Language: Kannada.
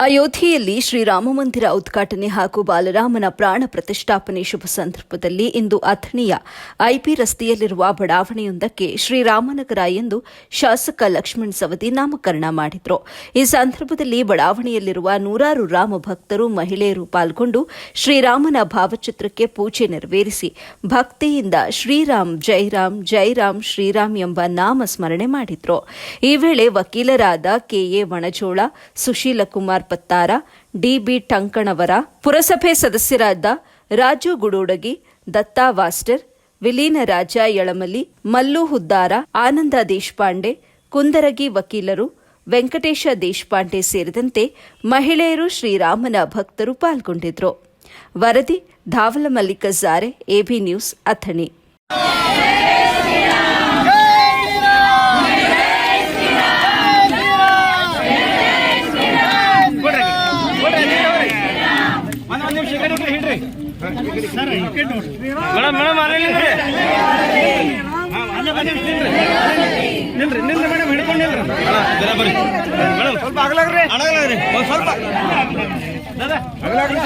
ಅಯೋಧ್ಯೆಯಲ್ಲಿ ಶ್ರೀರಾಮ ಮಂದಿರ ಉದ್ಘಾಟನೆ ಹಾಗೂ ಬಾಲರಾಮನ ಪ್ರಾಣ ಪ್ರತಿಷ್ಠಾಪನೆ ಶುಭ ಸಂದರ್ಭದಲ್ಲಿ ಇಂದು ಅಥಣಿಯ ಐಪಿ ರಸ್ತೆಯಲ್ಲಿರುವ ಬಡಾವಣೆಯೊಂದಕ್ಕೆ ಶ್ರೀರಾಮನಗರ ಎಂದು ಶಾಸಕ ಲಕ್ಷ್ಮಣ್ ಸವದಿ ನಾಮಕರಣ ಮಾಡಿದರು. ಈ ಸಂದರ್ಭದಲ್ಲಿ ಬಡಾವಣೆಯಲ್ಲಿರುವ ನೂರಾರು ರಾಮ ಭಕ್ತರು ಮಹಿಳೆಯರು ಪಾಲ್ಗೊಂಡು ಶ್ರೀರಾಮನ ಭಾವಚಿತ್ರಕ್ಕೆ ಪೂಜೆ ನೆರವೇರಿಸಿ ಭಕ್ತಿಯಿಂದ ಶ್ರೀರಾಮ್ ಜೈರಾಮ್ ಜೈರಾಮ್, ಶ್ರೀರಾಮ್ ಎಂಬ ನಾಮ ಸ್ಮರಣೆ ಮಾಡಿದರು. ಈ ವೇಳೆ ವಕೀಲರಾದ K A Vanajol Sushila Pattar D B Tankanavar ಪುರಸಭೆ ಸದಸ್ಯರಾದ ರಾಜು ಗುಡೋಡಗಿ, ದತ್ತಾ ವಾಸ್ಟರ್, ವಿಲೀನ ರಾಜ ಯಳಮಲಿ ಮಲ್ಲು ಹುದ್ದಾರ, ಆನಂದ ದೇಶಪಾಂಡೆ, ಕುಂದರಗಿ ವಕೀಲರು, ವೆಂಕಟೇಶ ದೇಶಪಾಂಡೆ ಸೇರಿದಂತೆ ಮಹಿಳೆಯರು ಶ್ರೀರಾಮನ ಭಕ್ತರು ಪಾಲ್ಗೊಂಡಿದ್ರು. ವರದಿ Dhaval Mallik Zare A B news, Athani. Madam madam ಅಲ್ಲೇ ನಿಲ್ರಿ ನಿಲ್ರಿ ನಿಲ್ರಿ ಮೇಡಮ್ ಹಿಡ್ಕೊಂಡು ನಿಲ್ರಿ. ಬರ್ರಿ ಮೇಡಮ್ ಸ್ವಲ್ಪ ಅಗಲಾಗ್ರಿ ಅಡಗಲಾಗ್ರಿ ಒಂದ್ ಸ್ವಲ್ಪ. ದಾದಾ ಅಗಲಾಗ್ರಿ